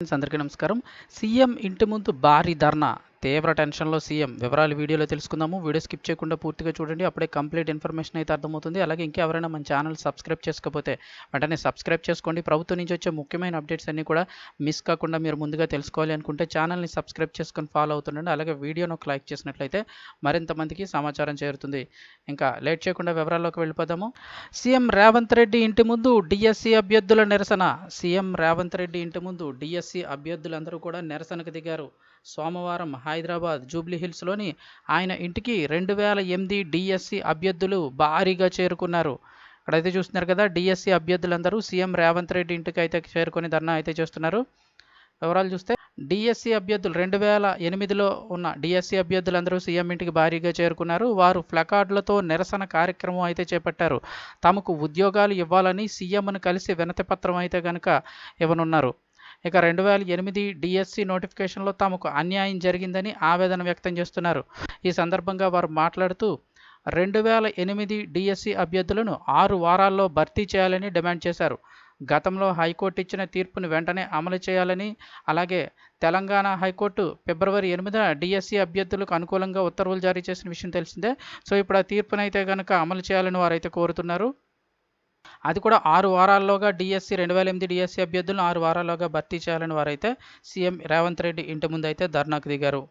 అందరికీ నమస్కారం. సీఎం ఇంటి ముందు భారీ ధర్నా తీవ్ర టెన్షన్లో సీఎం. వివరాలు వీడియోలో తెలుసుకుందాము. వీడియో స్కిప్ చేయకుండా పూర్తిగా చూడండి. అప్పుడే కంప్లీట్ ఇన్ఫర్మేషన్ అయితే అర్థమవుతుంది. అలాగే ఇంకెవరైనా మన ఛానల్ సబ్స్క్రైబ్ చేసుకోకపోతే వెంటనే సబ్స్క్రైబ్ చేసుకోండి. ప్రభుత్వం నుంచి వచ్చే ముఖ్యమైన అప్డేట్స్ అన్నీ కూడా మిస్ కాకుండా మీరు ముందుగా తెలుసుకోవాలి అనుకుంటే ఛానల్ని సబ్స్క్రైబ్ చేసుకొని ఫాలో అవుతుండండి. అలాగే వీడియోను ఒక లైక్ చేసినట్లయితే మరింత మందికి సమాచారం చేరుతుంది. ఇంకా లేట్ చేయకుండా వివరాల్లోకి వెళ్ళిపోదాము. సీఎం రేవంత్ రెడ్డి ఇంటి ముందు డిఎస్సి అభ్యర్థుల నిరసన. సీఎం రేవంత్ రెడ్డి ఇంటి ముందు డిఎస్సి అభ్యర్థులందరూ కూడా నిరసనకు దిగారు. సోమవారం హైదరాబాద్ జూబ్లీ హిల్స్లోని ఆయన ఇంటికి రెండు వేల ఎనిమిది డిఎస్సి అభ్యర్థులు భారీగా చేరుకున్నారు. అక్కడైతే చూస్తున్నారు కదా డిఎస్సి అభ్యర్థులందరూ సీఎం రేవంత్ రెడ్డి ఇంటికి అయితే చేరుకొని ధర్నా అయితే చేస్తున్నారు. వివరాలు చూస్తే డిఎస్సి అభ్యర్థులు రెండు వేల ఎనిమిదిలో ఉన్న డిఎస్సి అభ్యర్థులందరూ సీఎం ఇంటికి భారీగా చేరుకున్నారు. వారు ప్లకార్డులతో నిరసన కార్యక్రమం అయితే చేపట్టారు. తమకు ఉద్యోగాలు ఇవ్వాలని సీఎంను కలిసి వినతిపత్రం అయితే కనుక ఇవ్వనున్నారు. ఇక రెండు వేల ఎనిమిది డిఎస్సి నోటిఫికేషన్లో తమకు అన్యాయం జరిగిందని ఆవేదన వ్యక్తం చేస్తున్నారు. ఈ సందర్భంగా వారు మాట్లాడుతూ రెండు వేల ఎనిమిది డిఎస్సి అభ్యర్థులను ఆరు వారాల్లో భర్తీ చేయాలని డిమాండ్ చేశారు. గతంలో హైకోర్టు ఇచ్చిన తీర్పును వెంటనే అమలు చేయాలని అలాగే తెలంగాణ హైకోర్టు ఫిబ్రవరి ఎనిమిదిన డిఎస్సి అభ్యర్థులకు అనుకూలంగా ఉత్తర్వులు జారీ చేసిన విషయం తెలిసిందే. సో ఇప్పుడు ఆ తీర్పునైతే కనుక అమలు చేయాలని వారైతే కోరుతున్నారు. అది కూడా ఆరు వారాల్లోగా డిఎస్సి రెండు వేల ఎనిమిది డిఎస్సి అభ్యర్థులను ఆరు వారాల్లోగా భర్తీ చేయాలని వారైతే సీఎం రేవంత్ రెడ్డి ఇంటి ముందు అయితే ధర్నాకు దిగారు.